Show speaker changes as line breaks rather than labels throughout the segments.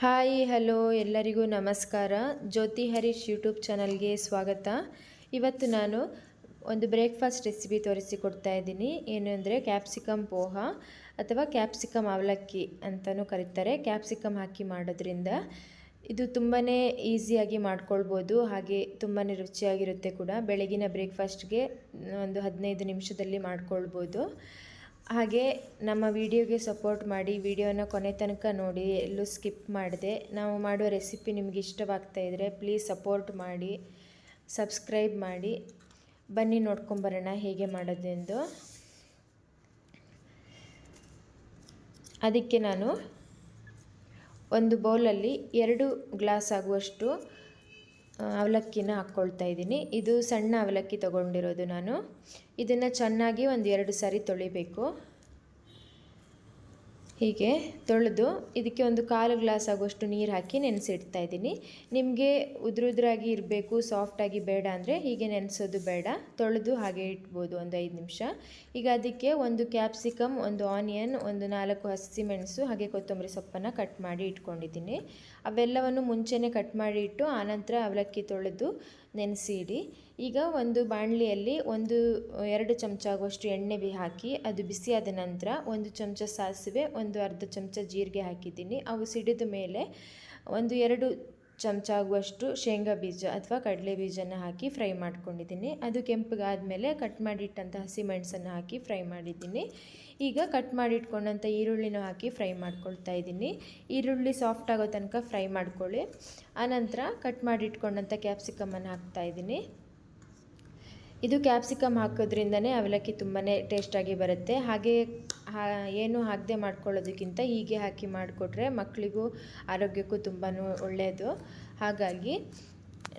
Hi, hello, ಎಲ್ಲರಿಗೂ ನಮಸ್ಕಾರ. ಜ್ಯೋತಿ Harish YouTube ಚಾನಲ್ಗೆ ಸ್ವಾಗತ. ಇವತ್ತು ನಾನು ಒಂದು ಬ್ರೇಕ್ಫಾಸ್ಟ್ ರೆಸಿಪಿ ತೋರಿಸಿಕೊಡ್ತಾ ಇದ್ದೀನಿ. ಏನು ಅಂದರೆ ಕ್ಯಾಪ್ಸಿಕಮ್ ಪೋಹ ಅಥವಾ ಕ್ಯಾಪ್ಸಿಕಮ್ ಅವಲಕ್ಕಿ ಅಂತಲೂ ಕರೀತಾರೆ. ಕ್ಯಾಪ್ಸಿಕಮ್ ಹಾಕಿ ಮಾಡೋದ್ರಿಂದ ಇದು ತುಂಬಾ ಈಸಿಯಾಗಿ ಮಾಡ್ಕೊಳ್ಬೋದು. ಹಾಗೆ ತುಂಬಾ ರುಚಿಯಾಗಿರುತ್ತೆ ಕೂಡ. ಬೆಳಗಿನ ಬ್ರೇಕ್ಫಾಸ್ಟ್ಗೆ ಒಂದು ಹದಿನೈದು ನಿಮಿಷದಲ್ಲಿ ಮಾಡ್ಕೊಳ್ಬೋದು. ಹಾಗೆ ನಮ್ಮ ವಿಡಿಯೋಗೆ ಸಪೋರ್ಟ್ ಮಾಡಿ ವಿಡಿಯೋನ ಕೊನೆ ತನಕ ನೋಡಿ ಎಲ್ಲೂ ಸ್ಕಿಪ್ ಮಾಡಿದೆ ನಾವು ಮಾಡೋ ರೆಸಿಪಿ ನಿಮಗೆ ಇಷ್ಟವಾಗ್ತಾ ಇದ್ದರೆ ಪ್ಲೀಸ್ ಸಪೋರ್ಟ್ ಮಾಡಿ ಸಬ್ಸ್ಕ್ರೈಬ್ ಮಾಡಿ, ಬನ್ನಿ ನೋಡ್ಕೊಂಬರೋಣ ಹೇಗೆ ಮಾಡೋದೆಂದು. ಅದಕ್ಕೆ ನಾನು ಒಂದು ಬೌಲಲ್ಲಿ ಎರಡು ಗ್ಲಾಸ್ ಆಗುವಷ್ಟು ಅವಲಕ್ಕಿನ ಹಾಕ್ಕೊಳ್ತಾ ಇದ್ದೀನಿ. ಇದು ಸಣ್ಣ ಅವಲಕ್ಕಿ ತಗೊಂಡಿರೋದು ನಾನು. ಇದನ್ನು ಚೆನ್ನಾಗಿ ಒಂದು ಎರಡು ಸಾರಿ ತೊಳಿಬೇಕು. ಹೀಗೆ ತೊಳೆದು ಇದಕ್ಕೆ ಒಂದು ಕಾಲು ಗ್ಲಾಸ್ ಆಗುವಷ್ಟು ನೀರು ಹಾಕಿ ನೆನೆಸಿಡ್ತಾ ಇದ್ದೀನಿ. ನಿಮಗೆ ಉದುರುದ್ರಾಗಿ ಇರಬೇಕು ಸಾಫ್ಟಾಗಿ ಬೇಡ ಅಂದರೆ ಹೀಗೆ ನೆನೆಸೋದು ಬೇಡ. ತೊಳೆದು ಹಾಗೆ ಇಟ್ಬೋದು ಒಂದು ಐದು ನಿಮಿಷ. ಈಗ ಅದಕ್ಕೆ ಒಂದು ಕ್ಯಾಪ್ಸಿಕಮ್ ಒಂದು ಆನಿಯನ್ ಒಂದು ನಾಲ್ಕು ಹಸಿಮೆಣಸು ಹಾಗೆ ಕೊತ್ತಂಬರಿ ಸೊಪ್ಪನ್ನು ಕಟ್ ಮಾಡಿ ಇಟ್ಕೊಂಡಿದ್ದೀನಿ. ಅವೆಲ್ಲವನ್ನು ಮುಂಚೆನೇ ಕಟ್ ಮಾಡಿ ಇಟ್ಟು ಆನಂತರ ಅವಲಕ್ಕಿ ತೊಳೆದು ನೆನೆಸಿ ಇಡಿ ಈಗ ಒಂದು ಬಾಣಲಿಯಲ್ಲಿ ಒಂದು, ಎರಡು ಚಮಚ ಆಗುವಷ್ಟು ಎಣ್ಣೆ ಬಿ ಹಾಕಿ, ಅದು ಬಿಸಿಯಾದ ನಂತರ ಒಂದು ಚಮಚ ಸಾಸಿವೆ, ಒಂದು ಅರ್ಧ ಚಮಚ ಜೀರಿಗೆ ಹಾಕಿದ್ದೀನಿ. ಅವು ಸಿಡಿದ ಮೇಲೆ ಒಂದು ಎರಡು ಚಮಚ ಆಗುವಷ್ಟು ಶೇಂಗಾ ಬೀಜ ಅಥವಾ ಕಡಲೆ ಬೀಜನ ಹಾಕಿ ಫ್ರೈ ಮಾಡ್ಕೊಂಡಿದ್ದೀನಿ. ಅದು ಕೆಂಪಗಾದಮೇಲೆ ಕಟ್ ಮಾಡಿಟ್ಟಂಥ ಹಸಿಮೆಣಸನ್ನು ಹಾಕಿ ಫ್ರೈ ಮಾಡಿದ್ದೀನಿ. ಈಗ ಕಟ್ ಮಾಡಿಟ್ಕೊಂಡಂಥ ಈರುಳ್ಳಿನೂ ಹಾಕಿ ಫ್ರೈ ಮಾಡ್ಕೊಳ್ತಾ ಇದ್ದೀನಿ. ಈರುಳ್ಳಿ ಸಾಫ್ಟ್ ಆಗೋ ತನಕ ಫ್ರೈ ಮಾಡ್ಕೊಳ್ಳಿ. ಆನಂತರ ಕಟ್ ಮಾಡಿಟ್ಕೊಂಡಂಥ ಕ್ಯಾಪ್ಸಿಕಮನ್ನು ಹಾಕ್ತಾಯಿದ್ದೀನಿ ಇದು ಕ್ಯಾಪ್ಸಿಕಮ್ ಹಾಕೋದ್ರಿಂದನೇ ಅವಲಕ್ಕಿ ತುಂಬಾ ಟೇಸ್ಟಾಗಿ ಬರುತ್ತೆ. ಹಾಗೆ ಏನು ಹಾಕದೆ ಮಾಡ್ಕೊಳ್ಳೋದಕ್ಕಿಂತ ಹೀಗೆ ಹಾಕಿ ಮಾಡಿಕೊಟ್ರೆ ಮಕ್ಕಳಿಗೂ ಆರೋಗ್ಯಕ್ಕೂ ತುಂಬಾ ಒಳ್ಳೆಯದು ಹಾಗಾಗಿ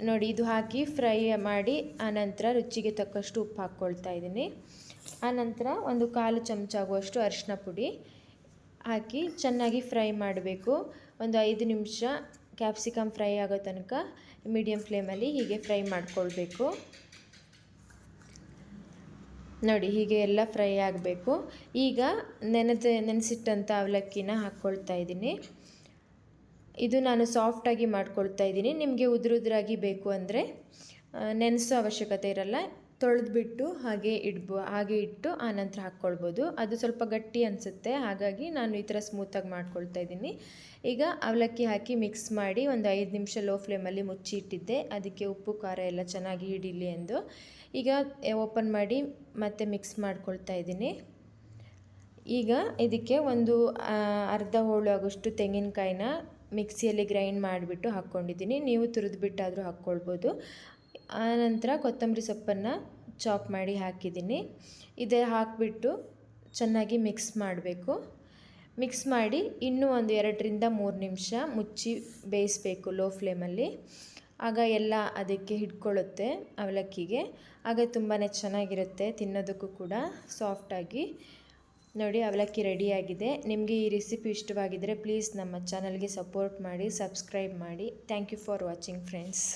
ನೋಡಿ, ಇದು ಹಾಕಿ ಫ್ರೈ ಮಾಡಿ ಆನಂತರ ರುಚಿಗೆ ತಕ್ಕಷ್ಟು ಉಪ್ಪು ಹಾಕ್ಕೊಳ್ತಾ ಇದ್ದೀನಿ. ಆನಂತರ ಒಂದು ಕಾಲು ಚಮಚ ಆಗುವಷ್ಟು ಅರಿಶಿನ ಪುಡಿ ಹಾಕಿ ಚೆನ್ನಾಗಿ ಫ್ರೈ ಮಾಡಬೇಕು. ಒಂದು ಐದು ನಿಮಿಷ ಕ್ಯಾಪ್ಸಿಕಮ್ ಫ್ರೈ ಆಗೋ ತನಕ ಮೀಡಿಯಮ್ ಫ್ಲೇಮಲ್ಲಿ ಹೀಗೆ ಫ್ರೈ ಮಾಡ್ಕೊಳ್ಬೇಕು. ನೋಡಿ, ಹೀಗೆ ಎಲ್ಲ ಫ್ರೈ ಆಗಬೇಕು. ಈಗ ನೆನೆದ ನೆನೆಸಿಟ್ಟಂಥ ಅವಲಕ್ಕಿನ ಹಾಕ್ಕೊಳ್ತಾ ಇದ್ದೀನಿ. ಇದು ನಾನು ಸಾಫ್ಟಾಗಿ ಮಾಡ್ಕೊಳ್ತಾ ಇದ್ದೀನಿ. ನಿಮಗೆ ಉದುರುದ್ರಾಗಿ ಬೇಕು ಅಂದರೆ ನೆನೆಸೋ ಅವಶ್ಯಕತೆ ಇರಲ್ಲ. ತೊಳೆದ್ಬಿಟ್ಟು ಹಾಗೆ ಇಡ್ಬೋ, ಹಾಗೆ ಇಟ್ಟು ಆನಂತರ ಹಾಕ್ಕೊಳ್ಬೋದು. ಅದು ಸ್ವಲ್ಪ ಗಟ್ಟಿ ಅನಿಸುತ್ತೆ. ಹಾಗಾಗಿ ನಾನು ಈ ಥರ ಸ್ಮೂತಾಗಿ ಮಾಡ್ಕೊಳ್ತಾ ಇದ್ದೀನಿ. ಈಗ ಅವಲಕ್ಕಿ ಹಾಕಿ ಮಿಕ್ಸ್ ಮಾಡಿ ಒಂದು ಐದು ನಿಮಿಷ ಲೋ ಫ್ಲೇಮಲ್ಲಿ ಮುಚ್ಚಿ ಇಟ್ಟಿದ್ದೆ. ಅದಕ್ಕೆ ಉಪ್ಪು, ಖಾರ ಎಲ್ಲ ಚೆನ್ನಾಗಿ ಹಿಡೀಲಿ ಎಂದು. ಈಗ ಓಪನ್ ಮಾಡಿ ಮತ್ತೆ ಮಿಕ್ಸ್ ಮಾಡ್ಕೊಳ್ತಾ ಇದ್ದೀನಿ. ಈಗ ಇದಕ್ಕೆ ಒಂದು ಅರ್ಧ ಹೋಳು ಆಗೋಷ್ಟು ತೆಂಗಿನಕಾಯಿನ ಮಿಕ್ಸಿಯಲ್ಲಿ ಗ್ರೈಂಡ್ ಮಾಡಿಬಿಟ್ಟು ಹಾಕ್ಕೊಂಡಿದ್ದೀನಿ. ನೀವು ತುರಿದ್ಬಿಟ್ಟಾದರೂ ಹಾಕ್ಕೊಳ್ಬೋದು. ಆನಂತರ ಕೊತ್ತಂಬರಿ ಸೊಪ್ಪನ್ನು ಚಾಪ್ ಮಾಡಿ ಹಾಕಿದ್ದೀನಿ. ಇದೇ ಹಾಕಿಬಿಟ್ಟು ಚೆನ್ನಾಗಿ ಮಿಕ್ಸ್ ಮಾಡಬೇಕು. ಮಿಕ್ಸ್ ಮಾಡಿ ಇನ್ನೂ ಒಂದು ಎರಡರಿಂದ ಮೂರು ನಿಮಿಷ ಮುಚ್ಚಿ ಬೇಯಿಸಬೇಕು ಲೋ ಫ್ಲೇಮಲ್ಲಿ. ಆಗ ಎಲ್ಲ ಅದಕ್ಕೆ ಹಿಡ್ಕೊಳ್ಳುತ್ತೆ ಅವಲಕ್ಕಿಗೆ. ಆಗ ತುಂಬಾ ಚೆನ್ನಾಗಿರುತ್ತೆ ತಿನ್ನೋದಕ್ಕೂ ಕೂಡ ಸಾಫ್ಟಾಗಿ. ನೋಡಿ ಅವಲಕ್ಕಿ ರೆಡಿಯಾಗಿದೆ. ನಿಮಗೆ ಈ ರೆಸಿಪಿ ಇಷ್ಟವಾಗಿದ್ದರೆ ಪ್ಲೀಸ್ ನಮ್ಮ ಚಾನಲ್ಗೆ ಸಪೋರ್ಟ್ ಮಾಡಿ, ಸಬ್ಸ್ಕ್ರೈಬ್ ಮಾಡಿ. Thank you for watching friends.